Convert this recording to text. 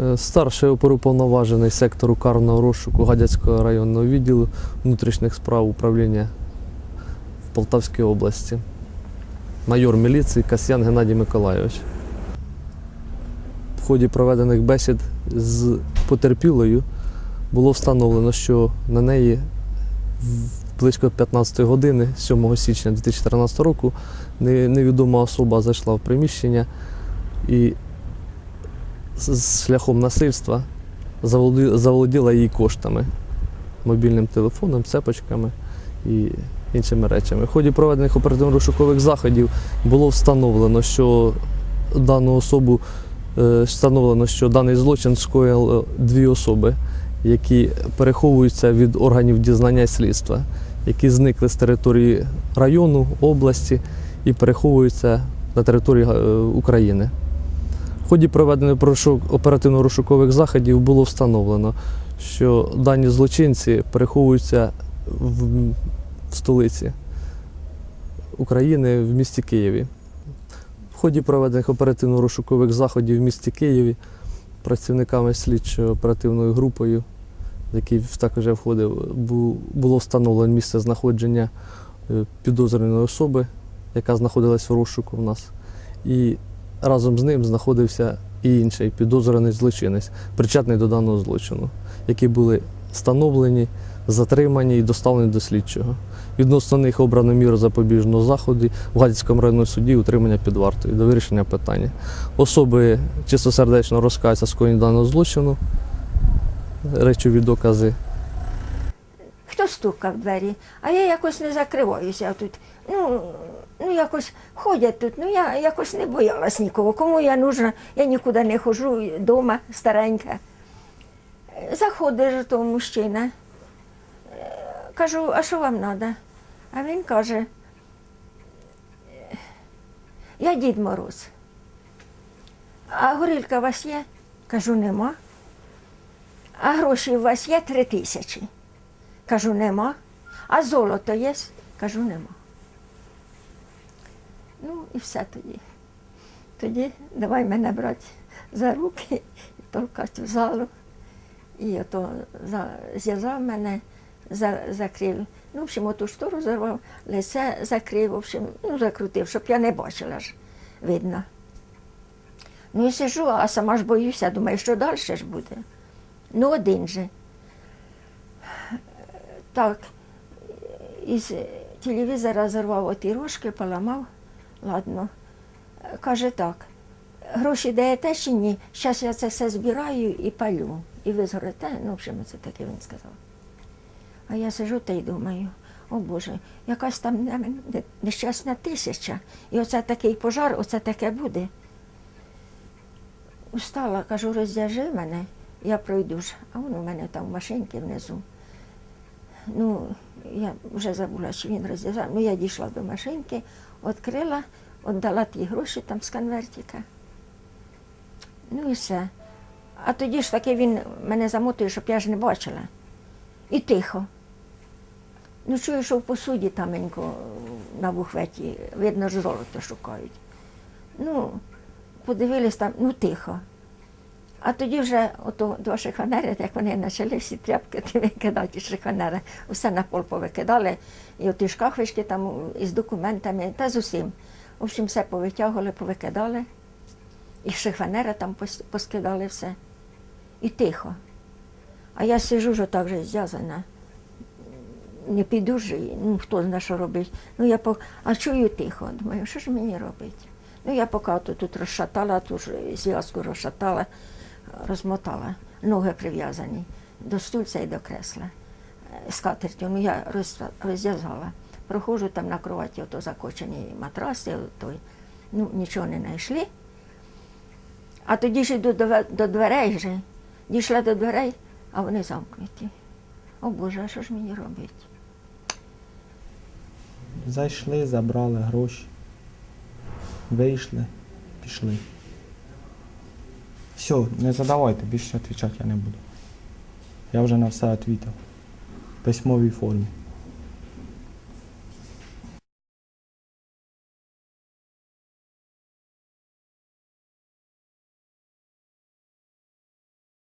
Е, Старший оперуповноважений сектору карного розшуку Гадяцького районного відділу внутрішніх справ управління в Полтавській області. Майор міліції Касьян Геннадій Миколайович. В ході проведених бесід з потерпілою було встановлено, що на неї близько 15 години 7 січня 2013 року невідома особа зайшла в приміщення і з- шляхом насильства заволоділа її коштами, мобільним телефоном, цепочками і іншими речами. В ході проведених оперативно-розшукових заходів було встановлено, що дану особу е, встановлено, що даний злочин скоїли дві особи, які переховуються від органів дізнання і слідства, які зникли з території району, області і переховуються на території е, України. В ході проведених прошук- оперативно-розшукових заходів було встановлено, що дані злочинці переховуються в, столиці України в місті Києві. В ході проведених оперативно-розшукових заходів в місті Києві працівниками слідчої оперативною групою, в який також входив, було встановлено місце знаходження е, підозрюваної особи, яка знаходилась в розшуку в нас. І разом з ним знаходився і інший підозрюваний злочинець, причетний до даного злочину, які були встановлені, затримані і доставлені до слідчого. Відносно них обрано міру запобіжного заходу в Гадяцькому районному суді утримання під вартою до вирішення питання. Особи чистосердечно розкаються скоєння даного злочину, речові докази Хто стукав в двері, а я якось не закриваюся тут. Ну, ну якось ходять тут, ну я якось не боялась нікого. Кому я нужна, я нікуди не ходжу, вдома старенька. Заходить то мужчина. Е, Кажу, а що вам треба? А він каже, «Е, я Дід Мороз. А горілка у вас є? Кажу, нема. А гроші у вас є три тисячі. Кажу, нема. А золото є? Кажу, нема. Ну і все тоді. Тоді давай мене брати за руки толкати в залу. І ото за- зв'язав мене, за, закрив. Ну, в общем, оту штору зарвав, лице закрив, общем, ну, закрутив, щоб я не бачила ж, видно. Ну і сижу, а сама ж боюся, думаю, що далі ж буде. Ну, один же. Так, із телевізора зарвав оті рожки, поламав. Ладно. Каже так, гроші даєте чи ні? Зараз я це все збираю і палю. І ви згорите. Ну, в общем, це таке він сказав. А я сижу та й думаю, о Боже, якась там не- не- нещасна тисяча. І оце такий пожар, оце таке буде. Устала, кажу, роздяжи мене, я пройду ж. А він у мене там в машинці внизу. Ну, я вже забула, чи він роздягав. Ну, я дійшла до машинки, відкрила, віддала ті гроші там з конвертика. Ну і все. А тоді ж таки він мене замотує, щоб я ж не бачила. І тихо. Ну, чую, що в посуді таменько на бухветі, видно, ж золото шукають. Ну, подивились там, ну тихо. А тоді вже ото два шифонери, як вони почали всі тряпки викидати, шифонери, все на пол повикидали, і оті шкафочки там із документами, та з усім. В общем, все повитягували, повикидали, і шифонери там поскидали все. І тихо. А я сижу вже так же зв'язана. Не піду ж, ну хто знає, що робить. Ну я по... а чую тихо. Думаю, що ж мені робити? Ну я поки тут розшатала, ту ж зв'язку розшатала, розмотала, ноги прив'язані до стульця і до кресла е, скатертю. Ну я розв'язала. Проходжу там на кроваті, ото закочені матраси, той. ну нічого не знайшли. А тоді ж йду до, до дверей вже. Дійшла до дверей, а вони замкнуті. О Боже, а що ж мені робити? Зайшли, забрали гроші. Вийшли, пішли. Все, не задавайте, більше відповідати я не буду. Я вже на все відповів. В письмовій формі.